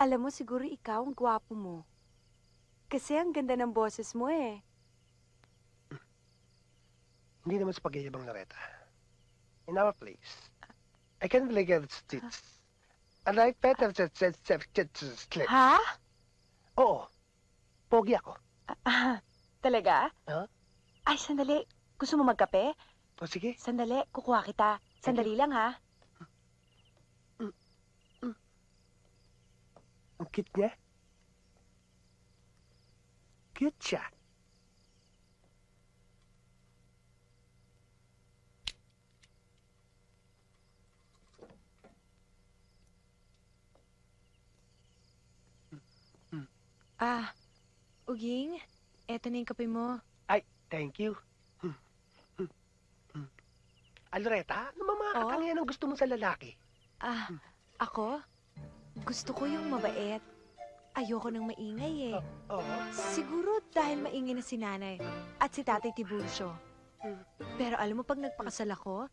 Alam mo, siguro ikaw ang gwapo mo. Kasi ang ganda ng boses mo eh. Hindi naman sa pagyayabang Loretta. In our place, I can really get stits. And I better set set set set slip. Ha? Oo. Pogi ako. Ah, talaga? Ha? Ay, sandali. Gusto mo magkape? O sige. Sandali, kukuha kita. Sandali lang ha. Ang cute niya. Cute siya. Ah, Uging, eto na yung kape mo. Thank you. Loretta, ano mga katangian ang gusto mo sa lalaki? Ah, ako? Gusto ko yung mabait. Ayoko nang maingay eh. Siguro dahil maingay na si nanay at si tatay Tiburcio. Pero alam mo, pag nagpakasal ako,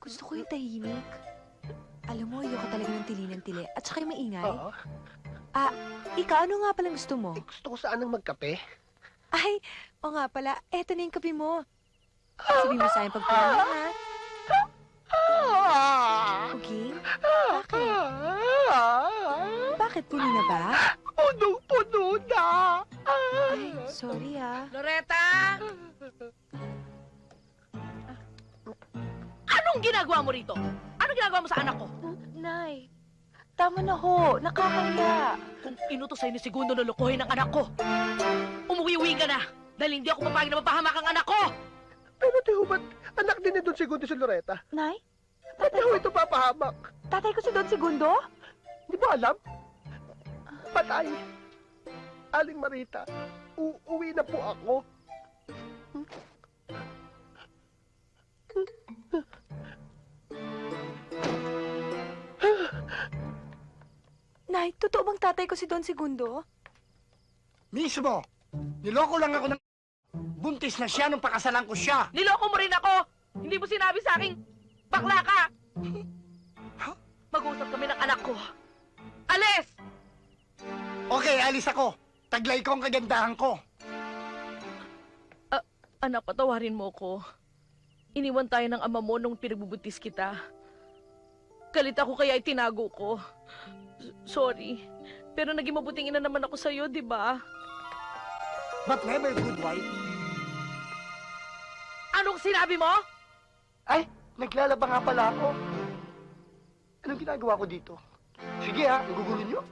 gusto ko yung tahimik. Alam mo, ayoko talaga ng tili ng tili. At saka yung maingay. Oo. Ikaw, ano nga palang gusto mo? Eh, gusto ko sanang magkape. Ay, o nga pala, eto na yung kape mo. Sabi mo sa akin pag ha? Uging? Bakit puno na ba? Punong-puno na! Ay, sorry ah. Loretta! Anong ginagawa mo rito? Anong ginagawa mo sa anak ko? Nay, tama na ho. Nakakaya. Kung inutos sa'yo ni Segundo na lukuhin ang anak ko, umuwi-uwi ka na dahil hindi ako papayag na mapahamak ang anak ko! Pero tiho, ba't anak din ni Don Segundo si Loretta? Nay, Ba't tiho ito papahamak? tatay ko si Don Segundo? Di mo alam? Patay. Aling Marita, uuwi na po ako. Nay, totoo bang tatay ko si Don Segundo? Mismo! Niloko lang ako ng... Buntis na siya nung pakasalan ko siya. Niloko mo rin ako! Hindi mo sinabi sa akin, bakla ka! Mag-usap kami ng anak ko. Alis! Okay, alis ako. Taglay ko ang kagandahan ko. Anak, patawarin mo ko. Iniwan tayo ng ama mo nung pinagbubuntis kita. Galit ako kaya itinago ko. S- Sorry. Pero naging mabuting ina naman ako sa'yo, di ba? But never good wife. Anong sinabi mo? Ay, naglalaba nga pala ako. Anong ginagawa ko dito? Sige ha, nagugulo niyo.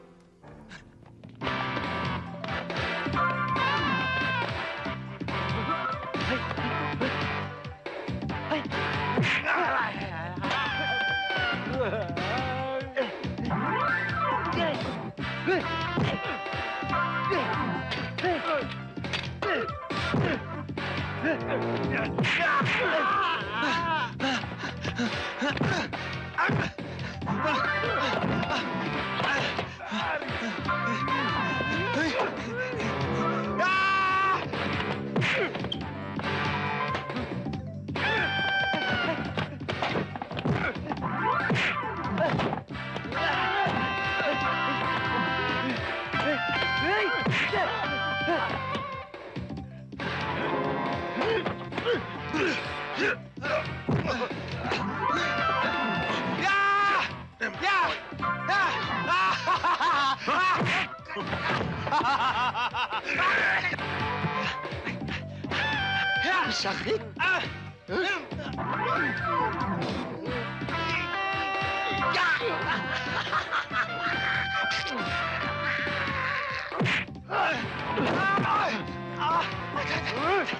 Good. Ang sakit. Ah! Huh? Good.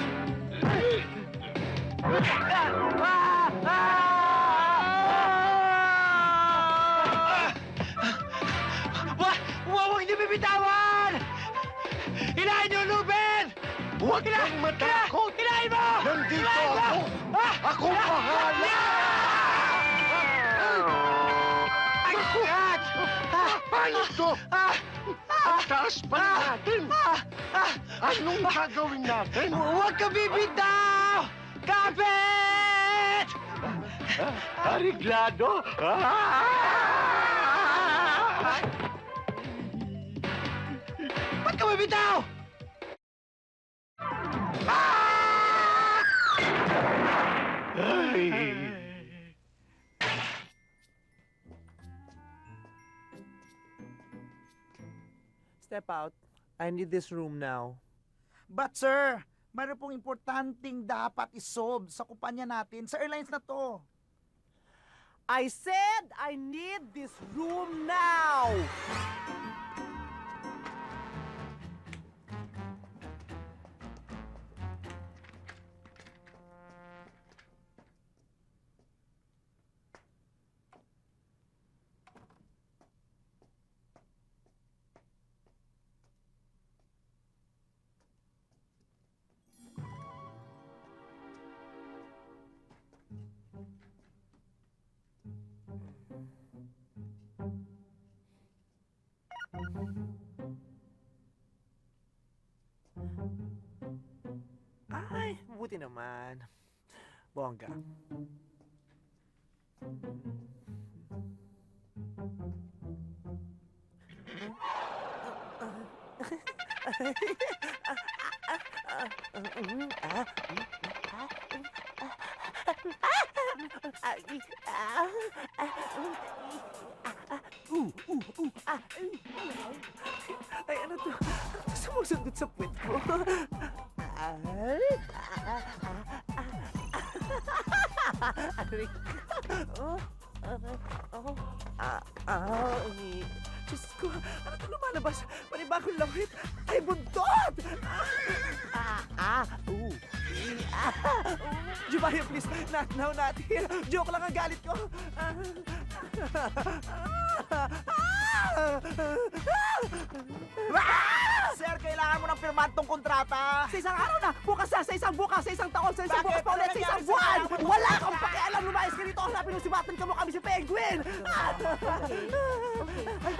Huwag kang matakot! Hilahin mo! Nandito ako! Ah! Ako bahala! Ah! Paano to? Ah! Ang taas pa natin! Ah! Ah! Anong gagawin natin? Huwag ka bibitaw! Kapit! Ariglado! Ah! Ba't ka bibitaw? Step out. I need this room now. But sir, mayroon pong importanteng dapat isolve sa kumpanya natin, sa airlines na to. I said I need this room now! Ay, buti naman. Bongga. Ah! Ay, ano to? Sumusunod sa puwet ko. Ay! Aray ko. Oh, oh, ah, ah. Diyos ko, ano to lumalabas? Panibagong lawit. Ay, buntot! Ah, ah, ooh. Ah, Jumaya, please, not now, not here. Joke lang ang galit ko. Ah, Sir, kailangan mo ng pirmantong kontrata. Sa isang araw na, bukas na, sa isang bukas, sa isang taon, sa isang bukas pa ulit, Ano sa isang buwan! Wala kang pakialam, lumayas ka dito, hanapin mo si Batan ka mo kami si Penguin! May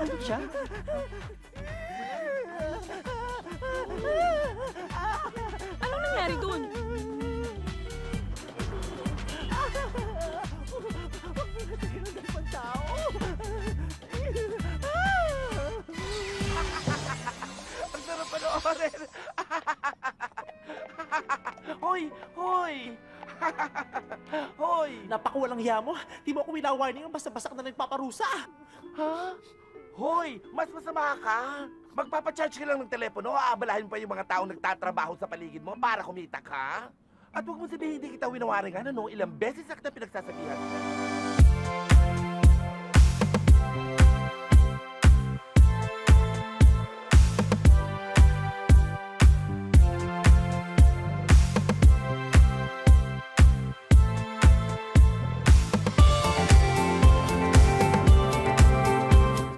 buntot siya? Anong nangyari dun? Ang sarap panoorin! hoy! Hoy! hoy! Napakawalang hiya mo. Di mo ako winawarning ang basta-basta ka na nagpaparusa. Ha? Hoy, mas masama ka. Magpapacharge ka lang ng telepono, aabalahin pa yung mga taong nagtatrabaho sa paligid mo para kumita ka. At huwag mo sabihin hindi kita winawaringan, ano? Ilang beses na kita pinagsasabihan.